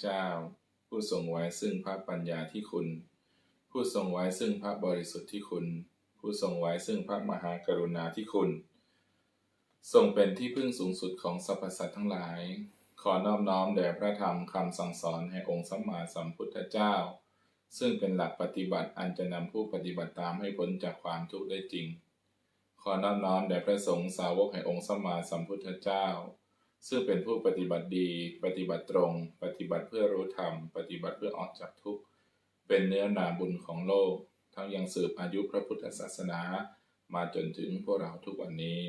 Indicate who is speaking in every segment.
Speaker 1: เจ้า ผู้ทรงไว้ซึ่งพระปัญญาที่คุณ ผู้ทรงไว้ซึ่งพระบริสุทธิ์ที่คุณ ผู้ทรงไว้ซึ่งพระมหากรุณาที่คุณทรงเป็นที่พึ่งสูงสุดของสรรพสัตว์ทั้งหลาย ขอนอบน้อมแด่พระธรรมคำสั่งสอนแห่งองค์สัมมาสัมพุทธเจ้า ซึ่งเป็นหลักปฏิบัติอันจะนำผู้ปฏิบัติตามให้พ้นจากความทุกข์ได้จริง ขอนอบน้อมแด่พระสงฆ์สาวกแห่งองค์สัมมาสัมพุทธเจ้า ซึ่งเป็นผู้ปฏิบัติดี ปฏิบัติตรง ปฏิบัติเพื่อรู้ธรรม ปฏิบัติเพื่อออกจากทุกข์ เป็นเนื้อนาบุญของโลก ทั้งยังสืบอายุพระพุทธศาสนา มาจนถึงพวกเราทุกวันนี้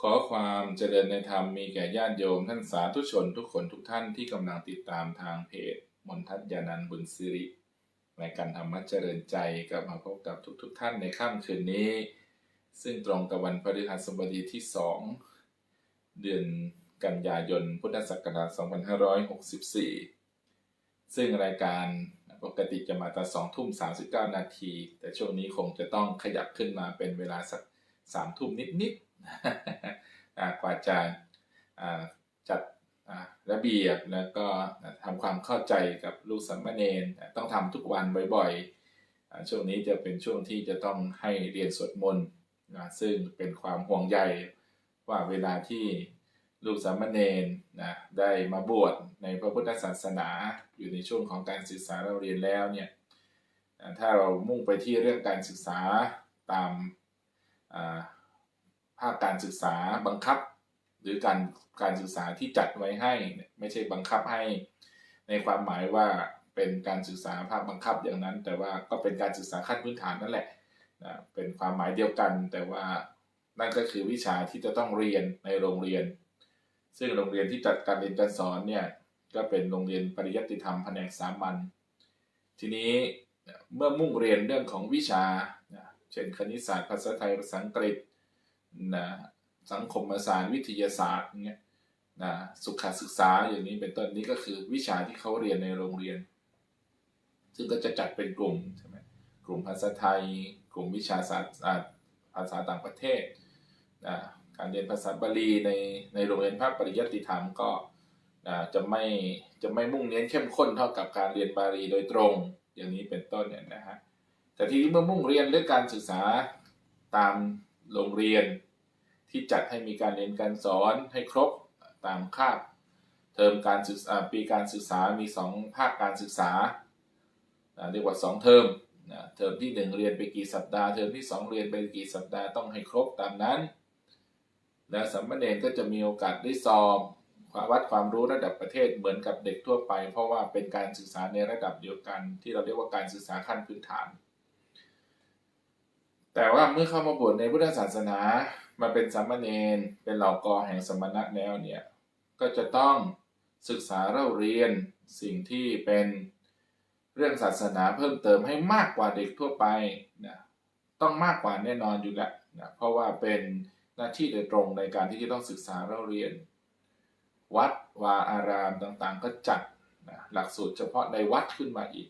Speaker 1: ขอความเจริญในธรรมมีแก่ญาติโยมท่านสาธุชนทุกคนทุกท่านที่กำลังติดตามทางเพจมนทัศยานันบุญสิริในการธรรมะเจริญใจกลับมาพบกับทุกๆทท่านในค่ำคืนนี้ ซึ่งตรงกับวันพฤหัสบดีที่ 2 เดือนกันยายน พุทธศักราช 2564 ซึ่งรายการปกติจะมาตอนสองทุ่ม 39 นาที แต่ช่วงนี้คงจะต้องขยับขึ้นมาเป็นเวลาสักสามทุ่มนิดๆอ่ากว่าจะจัดระเบียบแล้วก็ทำความเข้าใจกับลูกสามเณรต้องทำทุกวันบ่อยๆ ช่วงนี้จะเป็นช่วงที่จะต้องให้เรียนสวดมนต์ นะซึ่งเป็นความห่วงใยว่าเวลาที่ลูกสามเณรนะได้มาบวชในพระพุทธศาสนาอยู่ในช่วงของการศึกษาเราเรียนแล้วเนี่ยถ้าเรามุ่งไปที่เรื่องการศึกษาตามภาคการศึกษาบังคับ หรือการการศึกษาที่จัดไว้ให้ ไม่ใช่บังคับให้ ในความหมายว่าเป็นการศึกษาภาคบังคับอย่างนั้น แต่ว่าก็เป็นการศึกษาขั้นพื้นฐานนั่นแหละ นะเป็นความหมายเดียวกัน แต่ว่านั่นก็คือวิชาที่จะต้องเรียนในโรงเรียน ซึ่งโรงเรียนที่จัดการเรียนการสอนเนี่ยก็เป็นโรงเรียนปริยัติธรรมแผนกสามัญทีนี้เมื่อมุ่งเรียนเรื่องของวิชา เช่นคณิตศาสตร์ภาษาไทยภาษาอังกฤษนะสังคมศาสตร์วิทยาศาสตร์เงี้ยนะสุขศึกษาอย่างนี้เป็นต้นนี้ก็คือวิชาที่เขาเรียนในโรงเรียน ซึ่งก็จะจัดเป็นกลุ่มใช่ไหม กลุ่มภาษาไทย กลุ่มวิชาศาสตร์อาภาษาต่างประเทศนะการเรียนภาษาบาลีในในโรงเรียนภาคปริยัติธรรมก็นะจะไม่จะไม่มุ่งเน้นเข้มข้นเท่ากับการเรียนบาลีโดยตรงอย่างนี้เป็นต้นเนี่ยนะฮะแต่ทีนี้เมื่อมุ่งเรียนเรื่องการศึกษาตามโรงเรียน ที่จัดให้มีการเรียนการสอนให้ครบตามคาบเทอมการศึกษาปีการศึกษามี 2 ภาคการศึกษาเรียกว่า 2 เทอม นะเทอมที่ 1 เรียนไปกี่สัปดาห์เทอมที่ 2 เรียนไปกี่สัปดาห์ต้องให้ครบตามนั้นและสัมมาเนก็จะมีโอกาสได้สอบควาวัดความรู้ระดับประเทศเหมือนกับเด็กทั่วไป เพราะว่าเป็นการศึกษาในระดับเดียวกัน ที่เราเรียกว่าการศึกษาขั้นพื้นฐาน แต่ว่าเมื่อเข้ามาบวชในพุทธศาสนามาเป็นสามมเณรเป็นเหล่ากอแห่งสมณะแล้วเนี่ยก็จะต้องศึกษาเล่าเรียนสิ่งที่เป็น เรื่องศาสนาเพิ่มเติมให้มากกว่าเด็กทั่วไปนะต้องมากกว่าแน่นอนอยู่แล้วนะเพราะว่าเป็นหน้าที่โดยตรงในการที่จะต้องศึกษาเล่าเรียน วัดวาอารามต่างๆ ก็จัดนะหลักสูตรเฉพาะในวัดขึ้นมาอีก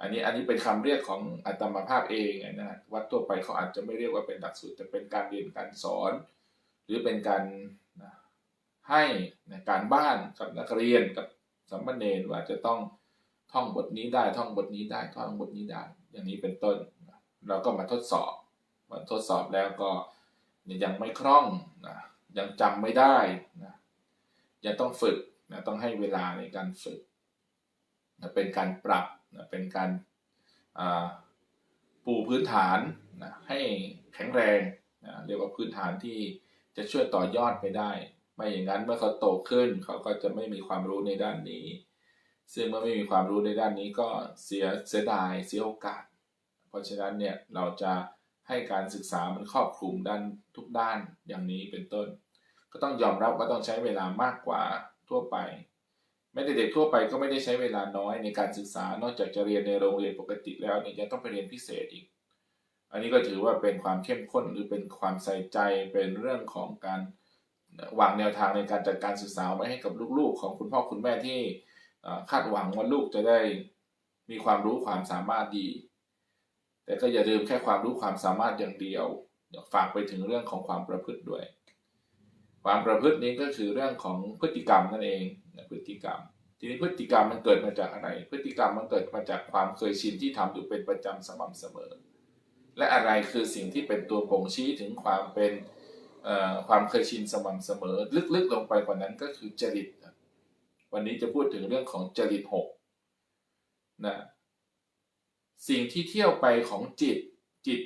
Speaker 1: อันนี้อันนี้เป็นคำเรียกของอัตมาภาพเองนะวัดทั่วไปเขาอาจจะไม่เรียกว่าเป็นหลักสูตรแต่เป็นการเรียนการสอน หรือเป็นการให้นะการบ้านกับนักเรียนกับสามเณรว่าจะต้อง ท่องบทนี้ได้ท่องบทนี้ได้ท่องบทนี้ได้ อย่างนี้เป็นต้น เราก็มาทดสอบมาทดสอบแล้วก็ยังไม่คล่องนะยังจำไม่ได้นะยังต้องฝึกนะต้องให้เวลาในการฝึกนะเป็นการปรับนะเป็นการปูพื้นฐานนะให้แข็งแรงนะเรียกว่าพื้นฐานที่จะช่วยต่อยอดไปได้ ไม่อย่างนั้นเมื่อเขาโตขึ้นเขาก็จะไม่มีความรู้ในด้านนี้ ซึ่งเมื่อไม่มีความรู้ในด้านนี้ก็เสียเสียดายเสียโอกาส เพราะฉะนั้นเนี่ยเราจะให้การศึกษามันครอบคลุมด้านทุกด้านอย่างนี้เป็นต้น ก็ต้องยอมรับว่าต้องใช้เวลามากกว่าทั่วไปแม้แต่เด็กทั่วไปก็ไม่ได้ใช้เวลาน้อยในการศึกษา นอกจากจะเรียนในโรงเรียนปกติแล้วเนี่ยยังต้องไปเรียนพิเศษอีก อันนี้ก็ถือว่าเป็นความเข้มข้นหรือเป็นความใส่ใจเป็นเรื่องของการวางแนวทางในการจัดการศึกษาไว้ให้กับลูกๆ ของคุณพ่อคุณแม่ที่ คาดหวังว่าลูกจะได้มีความรู้ความสามารถดี แต่ก็อย่าลืมแค่ความรู้ความสามารถอย่างเดียวฝากไปถึงเรื่องของความประพฤติด้วย ความประพฤตินี้ก็คือเรื่องของพฤติกรรมนั่นเองพฤติกรรม ทีนี้พฤติกรรมมันเกิดมาจากอะไร พฤติกรรมมันเกิดมาจากความเคยชินที่ทำอยู่เป็นประจำสม่ำเสมอ และอะไรคือสิ่งที่เป็นตัวบ่งชี้ถึงความเป็นความเคยชินสม่ำเสมอ ลึกๆลงไปกว่านั้นก็คือจริต วันนี้จะพูดถึงเรื่องของจริตหกนะสิ่งที่เที่ยวไปของจิตจิต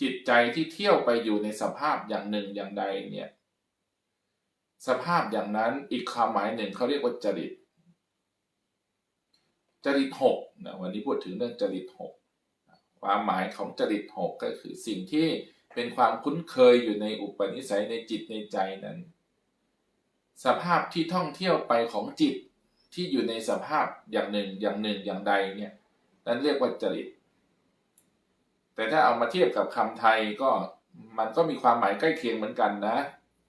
Speaker 1: จิตใจที่เที่ยวไปอยู่ในสภาพอย่างหนึ่งอย่างใดเนี่ยสภาพอย่างนั้นอีกความหมายหนึ่งเขาเรียกว่าจริต จริตหกนะวันนี้พูดถึงเรื่องจริตหกความหมายของจริตหกก็คือสิ่งที่เป็นความคุ้นเคยอยู่ในอุปนิสัยในจิตในใจนั้น สภาพที่ท่องเที่ยวไปของจิตที่อยู่ในสภาพอย่างหนึ่งอย่างหนึ่งอย่างใดเนี่ยนั้นเรียกว่าจริต แต่ถ้าเอามาเทียบกับคำไทยก็มันก็มีความหมายใกล้เคียงเหมือนกันนะ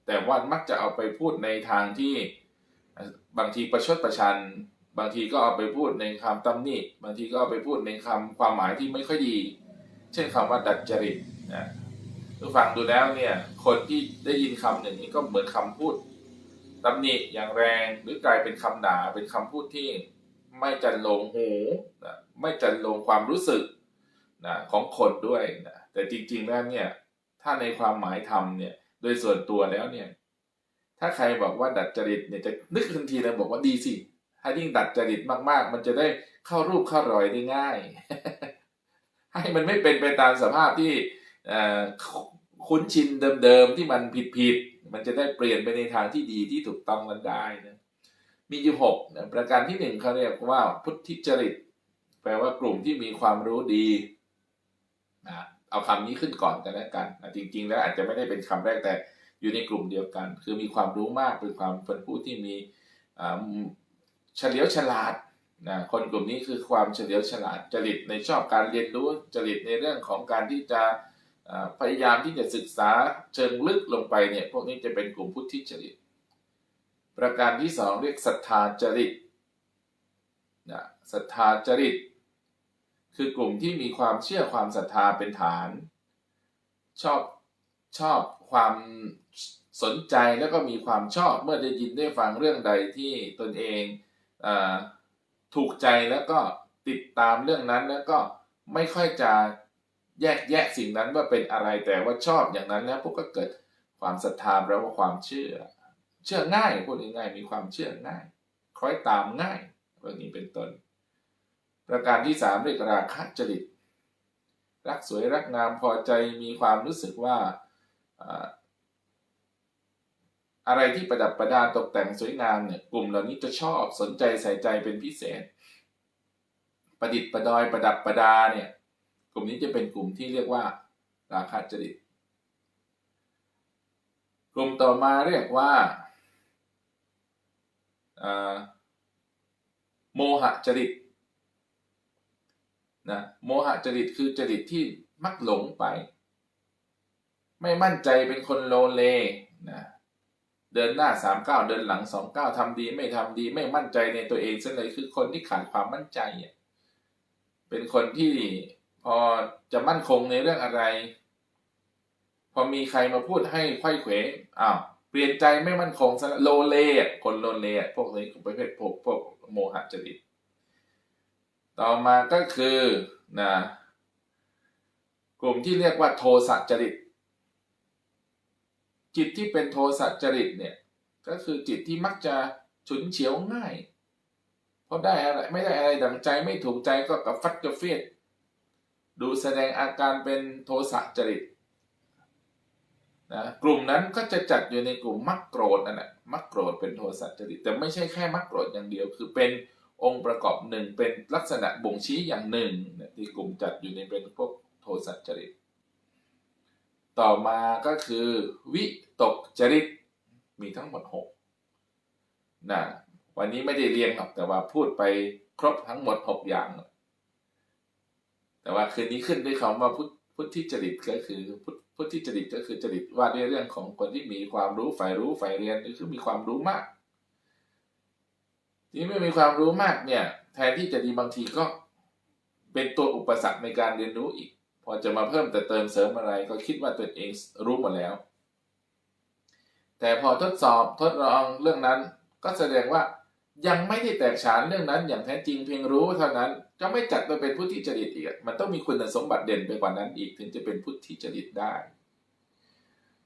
Speaker 1: แต่ว่ามักจะเอาไปพูดในทางที่บางทีประชดประชัน บางทีก็เอาไปพูดในคำตำหนิ บางทีก็เอาไปพูดในคำความหมายที่ไม่ค่อยดี เช่นคำว่าดัดจริตนะฟังดูแล้วเนี่ยคนที่ได้ยินคำอย่างนี้ก็เหมือนคำพูด ตำหนิอย่างแรงหรือกลายเป็นคำด่าเป็นคำพูดที่ไม่จันลงหูนะไม่จันลงความรู้สึกนะของคนด้วยนะแต่จริงๆแล้วเนี่ยถ้าในความหมายธรรมเนี่ยโดยส่วนตัวแล้วเนี่ยถ้าใครบอกว่าดัดจริตเนี่ยจะนึกทันทีเลยบอกว่าดีสิถ้ายิ่งดัดจริตมากๆ มันจะได้เข้ารูปเข้ารอยได้ง่าย ให้มันไม่เป็นไปตามสภาพที่เออ คุ้นชินเดิมๆที่มันผิดๆมันจะได้เปลี่ยนไปในทางที่ดีที่ถูกต้องนั้นได้นะมีอยู่หกนะประการที่หนึ่งเขาเรียกว่าพุทธิจริต แปลว่ากลุ่มที่มีความรู้ดีนะเอาคำนี้ขึ้นก่อนกันแล้วกันนะจริง ๆ แล้วอาจจะไม่ได้เป็นคำแรกแต่อยู่ในกลุ่มเดียวกัน คือมีความรู้มากเป็นความเป็นผู้ที่มีเฉลียวฉลาดนะคนกลุ่มนี้คือความเฉลียวฉลาดจริตในชอบการเรียนรู้จริตในเรื่องของการที่จะ พยายามที่จะศึกษาเชิงลึกลงไปเนี่ยพวกนี้จะเป็นกลุ่มพุทธิจริต ประการที่สองเรียกศรัทธาจริตนะศรัทธาจริต คือกลุ่มที่มีความเชื่อความศรัทธาเป็นฐาน ชอบชอบความสนใจแล้วก็มีความชอบเมื่อได้ยินได้ฟังเรื่องใดที่ตนเองอถูกใจแล้วก็ติดตามเรื่องนั้นแล้วก็ไม่ค่อยจะ แยกแยะสิ่งนั้นว่าเป็นอะไรแต่ว่าชอบอย่างนั้นแล้วพวกก็เกิดความศรัทธาแปลว่าความเชื่อ เชื่อง่ายพูดง่ายมีความเชื่อง่าย คล้อยตามง่ายพวกนี้เป็นต้น ประการที่สามเรียกราคะจริต รักสวยรักงามพอใจมีความรู้สึกว่าอะไรที่ประดับประดาตกแต่งสวยงามเนี่ยกลุ่มเหล่านี้จะชอบสนใจใส่ใจเป็นพิเศษ ประดิษฐ์ประดอยประดับประดาเนี่ย ลุ่มนี้จะเป็นกลุ่มที่เรียกว่า ราคะจริต กลุ่มต่อมาเรียกว่าโมหะจริตนะโมหะจริตคือจริตที่มักหลงไป ไม่มั่นใจเป็นคนโลเลนะเดินหน้าสามเก้าเดินหลังสองเก้าทำดีไม่ทำดีไม่มั่นใจในตัวเองซะเลยคือคนที่ขาดความมั่นใจ เป็นคนที่ พอจะมั่นคงในเรื่องอะไร พอมีใครมาพูดให้ไข้เขวอ้าวเปลี่ยนใจไม่มั่นคงซะโลเลคนโลเลพวกนี้ประเภทพวกพวกโมหะจริต ต่อมาก็คือนะกลุ่มที่เรียกว่าโทสะจริต จิตที่เป็นโทสะจริตเนี่ยก็คือจิตที่มักจะฉุนเฉียวง่าย เพราะได้อะไรไม่ได้อะไรดังใจไม่ถูกใจก็กับฟัดกับเฟียด ดูแสดงอาการเป็นโทสะจริตนะกลุ่มนั้นก็จะจัดอยู่ในกลุ่มมักโกรธนั่นแหละมักโกรธเป็นโทสะจริต แต่ไม่ใช่แค่มักโกรธอย่างเดียว คือเป็นองค์ประกอบหนึ่งเป็นลักษณะบ่งชี้อย่างหนึ่งนะที่กลุ่มจัดอยู่ในเป็นพวกโทสะจริต ต่อมาก็คือวิตกจริตมีทั้งหมดหกนะวันนี้ไม่ได้เรียงหรอกแต่ว่าพูดไปครบทั้งหมดหกอย่าง แต่ว่าคืนนี้ขึ้นด้วยคำว่าพุทพุทธิจริตก็คือพุทพุทธิจริตก็คือจริตว่าด้วยเรื่องของคนที่มีความรู้ฝ่ายรู้ฝ่ายเรียนคือมีความรู้มากที่ไม่มีความรู้มากเนี่ย แทนที่จะดีบางทีก็เป็นตัวอุปสรรคในการเรียนรู้อีก พอจะมาเพิ่มแต่เติมเสริมอะไรก็คิดว่าตัวเองรู้หมดแล้ว แต่พอทดสอบทดลองเรื่องนั้นก็แสดงว่า ยังไม่ได้แตกฉานเรื่องนั้นอย่างแท้จริงเพียงรู้เท่านั้นก็ไม่จัดมาเป็นพุทธิจริตอีกมันต้องมีคุณสมบัติเด่นไปกว่านั้นอีกถึงจะเป็นพุทธิจริตได้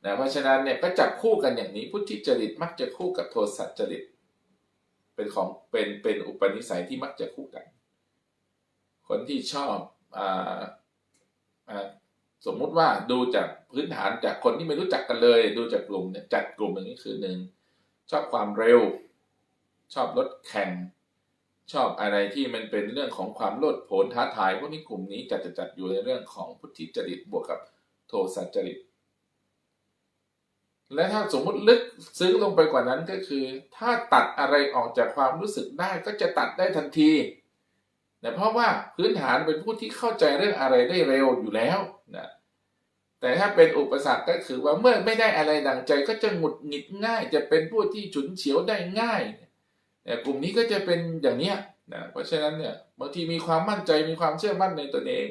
Speaker 1: นะเพราะฉะนั้นเนี่ยก็จับคู่กันอย่างนี้พุทธิจริตมักจะคู่กับโทสะจริต เป็นของเป็นเป็นอุปนิสัยที่มักจะคู่กัน คนที่ชอบอ่าอ่าสมมุติว่าดูจากพื้นฐานจากคนที่ไม่รู้จักกันเลย ดูจากกลุ่มเนี่ยจัดกลุ่มอย่างนี้คือหนึ่งชอบความเร็ว ชอบรถแข่ง ชอบอะไรที่มันเป็นเรื่องของความโลดโผนท้าทายพวกนี้กลุ่มนี้จัดจะจัดอยู่ในเรื่องของพุทธิจริตบวกกับโทสัจจริต และถ้าสมมุติลึกซึ้งลงไปกว่านั้นก็คือ ถ้าตัดอะไรออกจากความรู้สึกได้ก็จะตัดได้ทันทีนะเพราะว่าพื้นฐานเป็นผู้ที่เข้าใจเรื่องอะไรได้เร็วอยู่แล้วนะแต่ถ้าเป็นอุปสรรคก็คือว่าเมื่อไม่ได้อะไรดังใจก็จะหงุดหงิดง่าย จะเป็นผู้ที่ฉุนเฉียวได้ง่าย เนี่ยกลุ่มนี้ก็จะเป็นอย่างเนี้ยนะเพราะฉะนั้นเนี่ยบางทีมีความมั่นใจมีความเชื่อมั่นในตนเอง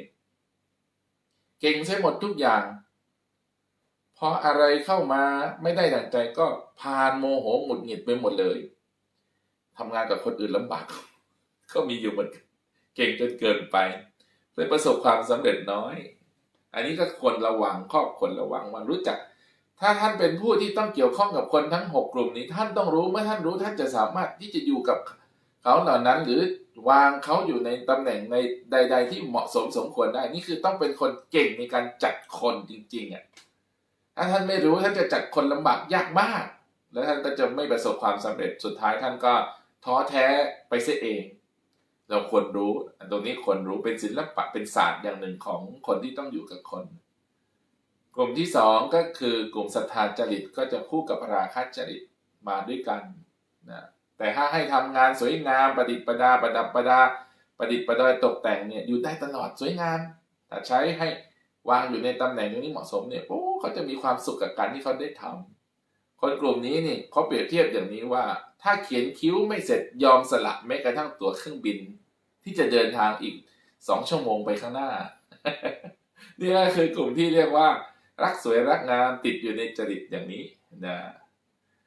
Speaker 1: เก่งใช้หมดทุกอย่างพออะไรเข้ามาไม่ได้ดังใจก็พานโมโหหงุดหงิดไปหมดเลยทำงานกับคนอื่นลำบาก ก็มีอยู่เหมือนกันเก่งจนเกินไปเลยประสบความสำเร็จน้อย อันนี้ก็ควรระวังข้อบควรระวังว่ารู้จัก ถ้าท่านเป็นผู้ที่ต้องเกี่ยวข้องกับคนทั้งหกกลุ่มนี้ ท่านต้องรู้เมื่อท่านรู้ท่านจะสามารถที่จะอยู่กับเขาเหล่านั้น หรือวางเขาอยู่ในตำแหน่งในใด ๆ ที่เหมาะสมสมควรได้นี่คือต้องเป็นคนเก่งในการจัดคนจริงๆอะถ้าท่านไม่รู้ท่านจะจัดคนลำบากยากมาก แล้วท่านก็จะไม่ประสบความสำเร็จสุดท้ายท่านก็ท้อแท้ไปเสียเอง เราควรรู้อันตรงนี้ควรรู้เป็นศิลปะเป็นศาสตร์อย่างหนึ่งของคนที่ต้องอยู่กับคน ลุ่มที่สองก็คือกลุ่มศรัทธาจริตก็จะคู่กับราคะจริตมาด้วยกันนะแต่ถ้าให้ทำงานสวยงามประดิษฐ์ประดาประดับประดาประดิษฐ์ประดอยตกแต่งเนี่ยอยู่ได้ตลอดสวยงามแต่ใช้ให้วางอยู่ในตำแหน่งที่เหมาะสมเนี่ยโอ้เขาจะมีความสุขกับการที่เขาได้ทำคนกลุ่มนี้นี่เขาเปรียบเทียบอย่างนี้ว่า ถ้าเขียนคิ้วไม่เสร็จยอมสละแม้กระทั่งตั๋วเครื่องบิน ที่จะเดินทางอีกสองชั่วโมงไปข้างหน้านี่ก็คือกลุ่มที่เรียกว่า รักสวยรักงามติดอยู่ในจริตอย่างนี้นะ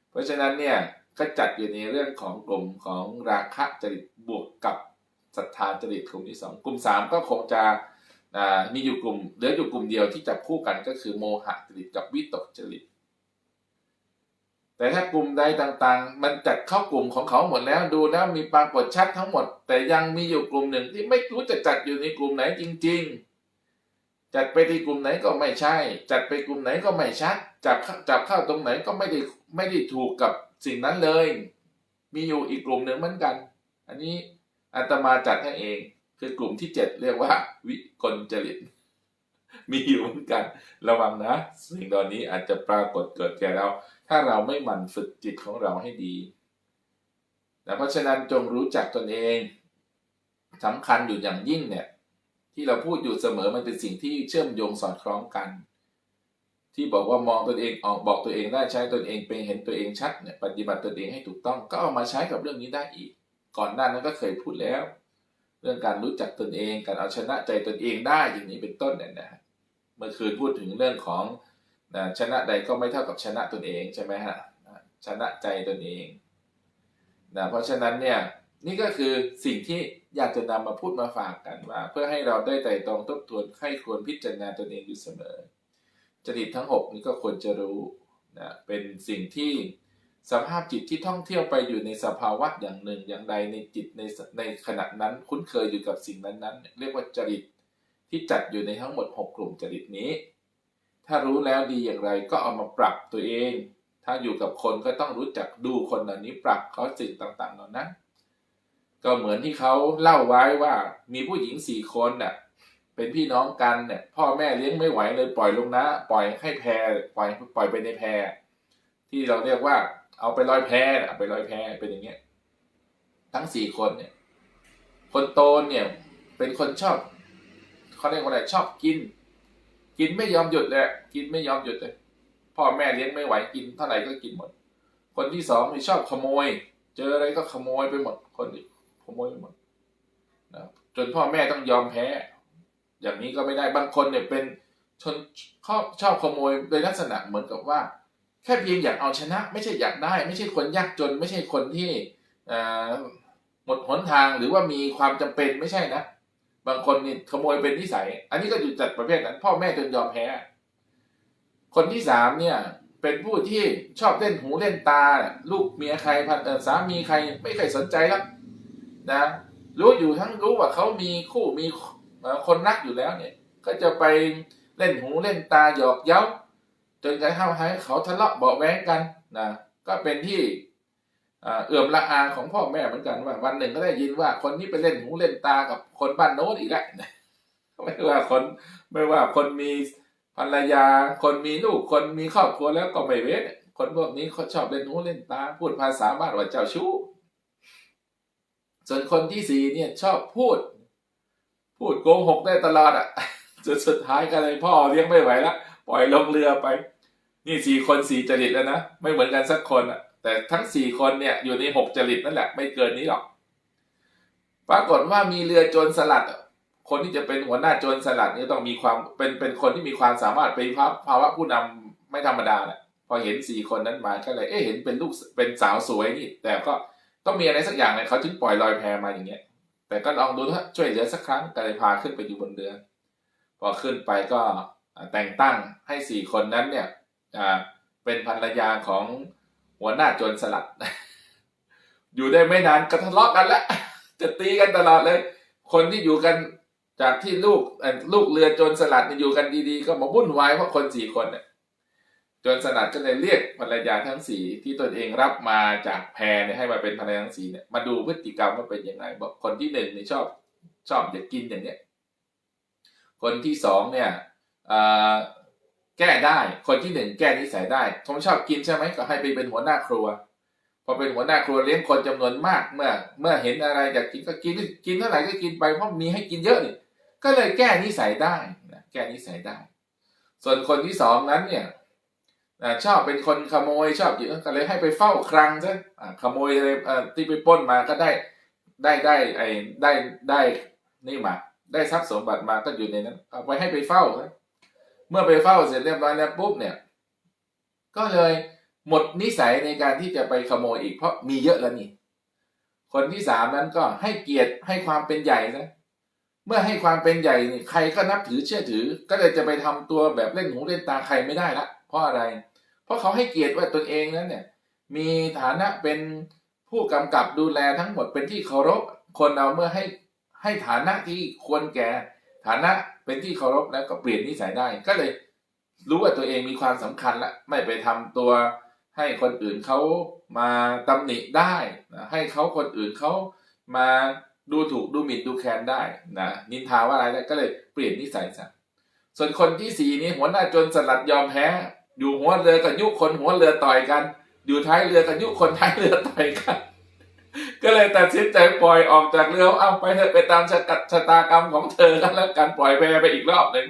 Speaker 1: เพราะฉะนั้นเนี่ยก็จัดอยู่ในเรื่องของกลุ่มของราคะจริตบวกกับศรัทธาจริตกลุ่มที่สองกลุ่มสามก็คงจะมีอยู่กลุ่มเหลืออยู่กลุ่มเดียวที่จับคู่กันก็คือโมหะจริตกับวิตกจริต แต่ถ้ากลุ่มใดต่างๆ มันจัดเข้ากลุ่มของเขาหมดแล้วดูแล้วมีปรากฏชัดทั้งหมด แต่ยังมีอยู่กลุ่มหนึ่งที่ไม่รู้จะจัดอยู่ในกลุ่มไหนจริง ๆ จัดไปที่กลุ่มไหนก็ไม่ใช่ จัดไปกลุ่มไหนก็ไม่ชัด จับจับเข้าตรงไหนก็ไม่ได้ไม่ได้ถูกกับสิ่งนั้นเลย มีอยู่อีกกลุ่มหนึ่งเหมือนกัน อันนี้อาตมาจัดให้เอง คือกลุ่มที่เจ็ดเรียกว่า วิกลจริต มีอยู่เหมือนกัน ระวังนะ สิ่งเหล่านี้อาจจะปรากฏเกิดแก่เรา ถ้าเราไม่หมั่นฝึกจิตของเราให้ดีนะเพราะฉะนั้นจงรู้จักตนเองสำคัญอยู่อย่างยิ่งเนี่ย ที่เราพูดอยู่เสมอมันเป็นสิ่งที่เชื่อมโยงสอดคล้องกัน ที่บอกว่ามองตนเองออกบอกตัวเองได้ใช้ตนเองเป็นเห็นตัวเองชัดเนี่ยปฏิบัติตนเองให้ถูกต้องก็เอามาใช้กับเรื่องนี้ได้อีก ก่อนหน้านั้นก็เคยพูดแล้ว เรื่องการรู้จักตนเอง การเอาชนะใจตนเองได้อย่างนี้เป็นต้นเนี่ยนะเมื่อคืนพูดถึงเรื่องของนะชนะใดก็ไม่เท่ากับชนะตนเองใช่ไหมฮะชนะใจตนเองนะเพราะฉะนั้นเนี่ย นี่ก็คือสิ่งที่อยากจะนำมาพูดมาฝากกันว่า เพื่อให้เราได้ไต่ตรองทบทวนให้ควรพิจารณาตนเองอยู่เสมอ จริตทั้ง 6 นี้ก็ควรจะรู้นะเป็นสิ่งที่สภาพจิตที่ท่องเที่ยวไปอยู่ในสภาวะอย่างหนึ่งอย่างใดในจิตในในขณะนั้นคุ้นเคยอยู่กับสิ่งนั้นๆ เรียกว่าจริตที่จัดอยู่ในทั้งหมด 6 กลุ่มจริตนี้ ถ้ารู้แล้วดีอย่างไรก็เอามาปรับตัวเอง ถ้าอยู่กับคนก็ต้องรู้จักดูคนเหล่านี้ปรับเขาสิ่งต่างๆเหล่านั้น ก็เหมือนที่เขาเล่าไว้ว่ามีผู้หญิงสี่คนน่ะเป็นพี่น้องกันเนี่ยพ่อแม่เลี้ยงไม่ไหวเลยปล่อยลงนะ ปล่อยให้แพปล่อยปล่อยไปในแพที่เราเรียกว่า เอาไปลอยแพเอาไปลอยแพเป็นอย่างเงี้ย ทั้งสี่คนเนี่ย คนโตเนี่ยเป็นคนชอบเขาเรียกว่าอะไรชอบกิน กินไม่ยอมหยุดเลยกินไม่ยอมหยุดเลยพ่อแม่เลี้ยงไม่ไหวกินเท่าไหร่ก็กินหมด คนที่สองนี่ชอบขโมย เจออะไรก็ขโมยไปหมดคน โมยหมดนะจนพ่อแม่ต้องยอมแพ้ อย่างนี้ก็ไม่ได้บางคนเนี่ยเป็นชนชอบชอบขโมยโดยลักษณะเหมือนกับว่า แค่เพียงอยากเอาชนะ ไม่ใช่อยากได้ ไม่ใช่คนยากจน ไม่ใช่คนที่หมดหนทางหรือว่ามีความจำเป็นไม่ใช่นะ บางคนนี่ขโมยเป็นนิสัย อันนี้ก็อยู่จัดประเภทนั้น พ่อแม่จนยอมแพ้ คนที่สามเนี่ยเป็นผู้ที่ชอบเล่นหูเล่นตา ลูกเมียใครพันสามีใครไม่เคยสนใจแล้ว นะ รู้อยู่ทั้งรู้ว่าเขามีคู่มีคนรักอยู่แล้วเนี่ย ก็จะไปเล่นหูเล่นตาหยอกเย้าจนกระทั่งให้เขาทะเลาะเบาะแว้งกันนะก็เป็นที่เอ่อเอื่อมละอาของพ่อแม่เหมือนกันว่าวันหนึ่งก็ได้ยินว่าคนนี้ไปเล่นหูเล่นตากับคนบ้านโน้นอีกแล้วไม่ว่าคนไม่ว่าคนมีภรรยา คนมีลูกคนมีครอบครัวแล้วก็ไม่เว้นคนพวกนี้เขาชอบเล่นหูเล่นตาพูดภาษาบ้านว่าเจ้าชู้ ส่วนคนที่สี่เนี่ยชอบพูด พูดโกหกได้ตลอดอะจนสุดท้ายก็เลยพ่อเลี้ยงไม่ไหวล้วปล่อยลงเรือไป นี่สี่คนสี่จริตแล้วนะไม่เหมือนกันสักคนอะ แต่ทั้งสี่คนเนี่ยอยู่ในหกจริตนั่นแหละ ไม่เกินนี้หรอก ปรากฏว่ามีเรือโจรสลัดคนที่จะเป็นหัวหน้าโจรสลัดนี่ต้องมีความเป็นเป็นคนที่มีความสามารถเป็นภาภาวะผู้นำไม่ธรรมดาแหละพอเห็นสี่คนนั้นมาก็เลยเอ๊ะเห็นเป็นลูกเป็นสาวสวยนี่ แต่ก็ ต้องมีอะไรสักอย่างเลยเขาถึงปล่อยลอยแพมาอย่างเงี้ย แต่ก็ลองดูถ้าช่วยเหลือสักครั้งก็เลยพาขึ้นไปอยู่บนเรือ พอขึ้นไปก็แต่งตั้งให้สี่คนนั้นเนี่ยเป็นภรรยาของหัวหน้าโจรสลัด อยู่ได้ไม่นานก็ทะเลาะกันละจะตีกันตลอดเลย คนที่อยู่กันจากที่ลูกลูกเรือโจรสลัดนี่อยู่กันดีๆ ก็มาวุ่นวายเพราะคนสี่คนเนี่ย จรสลัดก็เลยเรียกภรรยาทั้งสี่ที่ตนเองรับมาจากแพรเนี่ยให้มาเป็นภรรยาทั้งสี่เนี่ยมาดูพฤติกรรมว่าเป็นยังไงบอกคนที่หนึ่งเนี่ยชอบชอบอยากกินอย่างเนี้ยคนที่สองเนี่ยแก้ได้คนที่หนึ่งแก้นิสัยได้ผมชอบกินใช่ไหมก็ให้ไปเป็นหัวหน้าครัว พอเป็นหัวหน้าครัวเลี้ยงคนจำนวนมากเมื่อ เมื่อเห็นอะไรอยากกินก็กินกินเท่าไหร่ก็กินไปเพราะมีให้กินเยอะนี่ก็เลยแก้นิสัยได้นะแก้นิสัยได้ ส่วนคนที่สองนั้นเนี่ย ชอบเป็นคนขโมยชอบอยู่ก็เลยให้ไปเฝ้าคลังซะขโมยอะไรที่ไปปล้นมาก็ได้ได้ได้ไอ้ได้ได้นี่มา ได้ทรัพย์สมบัติมาก็อยู่ในนั้นเอาไปให้ไปเฝ้าซะเมื่อไปเฝ้าเสร็จเรียบร้อยแล้วปุ๊บเนี่ย ก็เลยหมดนิสัยในการที่จะไปขโมยอีก เพราะมีเยอะแล้วนี่ คนที่สามนั้นก็ให้เกียรติให้ความเป็นใหญ่นะเมื่อให้ความเป็นใหญ่นี่ใครก็นับถือเชื่อถือ ก็เลยจะไปทำตัวแบบเล่นหูเล่นตาใครไม่ได้ละเพราะอะไร เพราะเขาให้เกียรติว่าตนเองนั้นเนี่ยมีฐานะเป็นผู้กำกับดูแลทั้งหมดเป็นที่เคารพคนเราเมื่อให้ให้ฐานะที่ควรแก่ฐานะเป็นที่เคารพแล้วก็เปลี่ยนนิสัยได้ ก็เลยรู้ว่าตัวเองมีความสำคัญละไม่ไปทำตัวให้คนอื่นเขามาตำหนิได้นะให้เขาคนอื่นเขามาดูถูกดูหมิ่นดูแคลนได้นะนินทาว่าอะไรได้ก็เลยเปลี่ยนนิสัยซะส่วนคนที่สี่นี้หัวหน้าจรสลัดยอมแพ้ อยู่หัวเรือกับยุคนหัวเรือต่อยกัน อยู่ท้ายเรือกับยุคนท้ายเรือต่อยกัน ก็เลยตัดสินใจปล่อยออกจากเรือเอาไปเถอะไปตามชะกัดชะตากรรมของเธอกันแล้วกันปล่อยแพไปอีกรอบหนึ่ง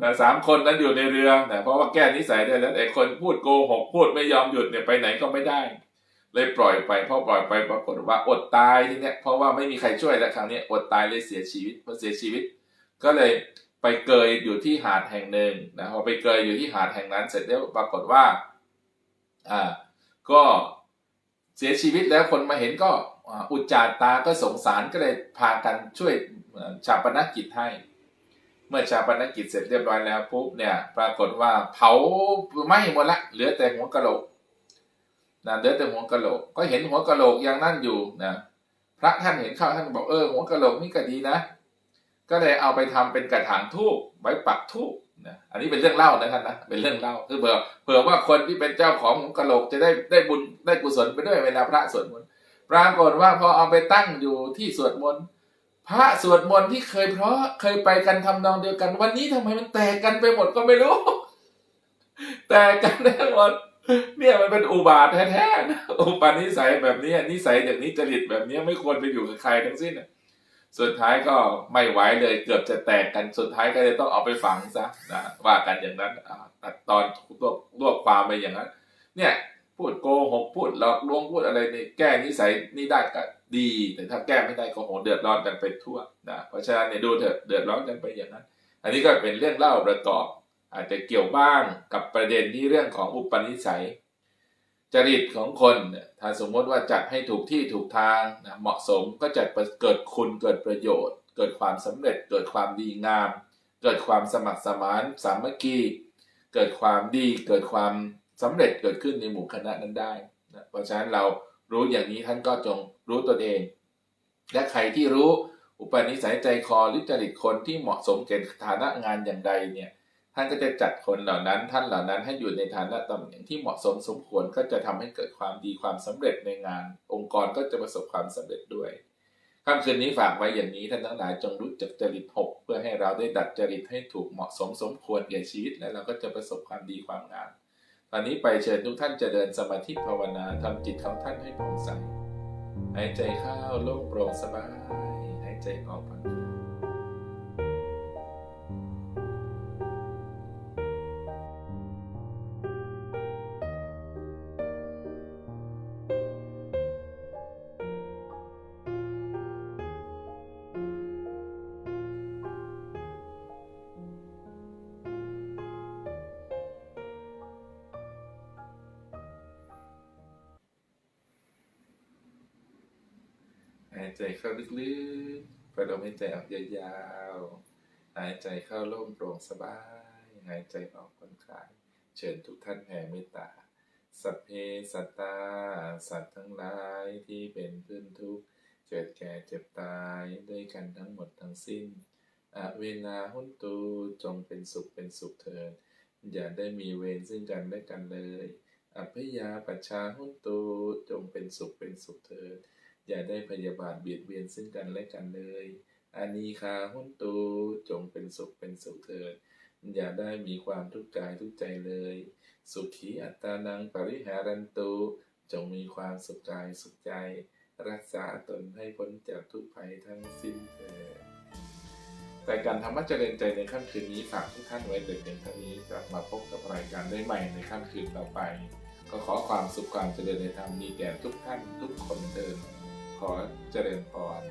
Speaker 1: นะสามคนนั้นอยู่ในเรือนะเพราะว่าแก้นิสัยได้แล้วไอ้คนพูดโกหกพูดไม่ยอมหยุดเนี่ยไปไหนก็ไม่ได้ เลยปล่อยไปพอปล่อยไปปรากฏว่าอดตายทีเนี้ยเพราะว่าไม่มีใครช่วยแล้วครั้งเนี้ยอดตายเลยเสียชีวิตพอเสียชีวิต ก็เลย ไปเกยอยู่ที่หาดแห่งหนึ่งนะพอไปเกยอยู่ที่หาดแห่งนั้น เสร็จแล้วปรากฏว่าอ่าก็เสียชีวิตแล้วคนมาเห็นก็อุจจารตาก็สงสารก็เลยพากันช่วยชาปนกิจให้ เมื่อชาปนกิจเสร็จเรียบร้อยแล้วปุ๊บเนี่ย ปรากฏว่าเผาไหม้หมดละเหลือแต่หัวกะโหลกนะเหลือแต่หัวกะโหลก ก็เห็นหัวกะโหลกยังนั่นอยู่นะพระท่านเห็นเข้าท่านบอกเออหัวกะโหลกนี่ก็ดีนะ ก็เลยเอาไปทำเป็นกระถางทูบไว้ปักทูบนะอันนี้เป็นเรื่องเล่านะครับนะเป็นเรื่องเล่าคือเผื่อเผื่อว่าคนที่เป็นเจ้าของหัวกะโหลกจะได้ได้บุญได้กุศลไปด้วยเวลาพระสวดมนต์ปรากฏว่าพอเอาไปตั้งอยู่ที่สวดมนต์พระสวดมนต์ที่เคยเพราะเคยไปกันทำนองเดียวกัน วันนี้ทำไมมันแตกกันไปหมดก็ไม่รู้ แตกกันทั้งหมดเนี่ยมันเป็นอุบาทแท้ๆนะอุปนิสัยแบบนี้นิสัยอย่างนี้จริตแบบนี้ไม่ควรไปอยู่กับใครทั้งสิ้นนะ สุดท้ายก็ไม่ไหวเลยเกือบจะแตกกันสุดท้ายก็เลยต้องเอาไปฝังซะนะว่ากันอย่างนั้นตัดตอนรวบรวบความไปอย่างนั้น เนี่ยพูดโกหกพูดหลอกลวงพูดอะไรนี่แก้นิสัยนี่ได้ก็ดี แต่ถ้าแก้ไม่ได้ก็โหเดือดร้อนกันไปทั่วนะเพราะฉะนั้นเนี่ยดูเถอะเดือดร้อนกันไปอย่างนั้น อันนี้ก็เป็นเรื่องเล่าประกอบ อาจจะเกี่ยวบ้างกับประเด็นที่เรื่องของอุปนิสัย จริตของคนเนี่ยถ้าสมมติว่าจัดให้ถูกที่ถูกทางนะเหมาะสมก็จะเกิดคุณเกิดประโยชน์ เกิดความสำเร็จ เกิดความดีงาม เกิดความสมัครสมานสามัคคีเกิดความดี เกิดความสำเร็จเกิดขึ้นในหมู่คณะนั้นได้นะเพราะฉะนั้นเรารู้อย่างนี้ท่านก็จงรู้ตนเอง และใครที่รู้อุปนิสัยใจคอหรือจริตคนที่เหมาะสมแก่ฐานะงานอย่างใดเนี่ย ท่านก็จะจัดคนเหล่านั้น ท่านเหล่านั้นให้อยู่ในฐานะตำแหน่งที่เหมาะสมสมควรก็จะทำให้เกิดความดีความสำเร็จในงาน องค์กรก็จะประสบความสำเร็จด้วยค่ำคืนนี้ฝากไว้อย่างนี้ท่านทั้งหลายจงรู้จักจริตหกเพื่อให้เราได้ดัดจริตให้ถูกเหมาะสมสมควรแก่ชีวิต และเราก็จะประสบความดีความงามตอนนี้ไปเชิญทุกท่านจะเดินสมาธิภาวนาทำจิตของท่านให้ผ่องใสหายใจเข้าโล่งโปร่งสบายหายใจออกผ่อนคลายายใจเข้าลึกๆปล่อยลมหายใจออกยาวๆ หายใจเข้าโล่งโปร่งสบาย หายใจออกผ่อนคลาย เชิญทุกท่านแผ่เมตตา สัพเพสัตตา สัตว์ทั้งหลายที่เป็นเพื่อนทุกข์ เกิดแก่เจ็บตายด้วยกันทั้งหมดทั้งสิ้นอเวนาหุนตูจงเป็นสุขเป็นสุขเถิด อย่าได้มีเวรซึ่งกันและกันเลย อัพยาปัชชาหุนตูจงเป็นสุขเป็นสุขเถิด อย่าได้พยาบาทเบียดเบียนซึ่งกันและกันเลยอานีคาหุนตูจงเป็นสุขเป็นสุขเถิด อย่าได้มีความทุกข์กายทุกใจเลย สุขีอัตานังปริหารันตุจงมีความสุขกายสุขใจ รักษาตนให้พ้นจากทุกภัยทั้งสิ้นเถิดแต่การทำวัดเจริญใจในค่ำคืนนี้ฝากทุกท่านไว้แต่เพียงเท่านี้กลับมาพบกับรายการได้ใหม่ในค่ำคืนต่อไป ก็ขอความสุขความเจริญในธรรมมีแก่ทุกท่านทุกคนเดิน ขอเจริญพร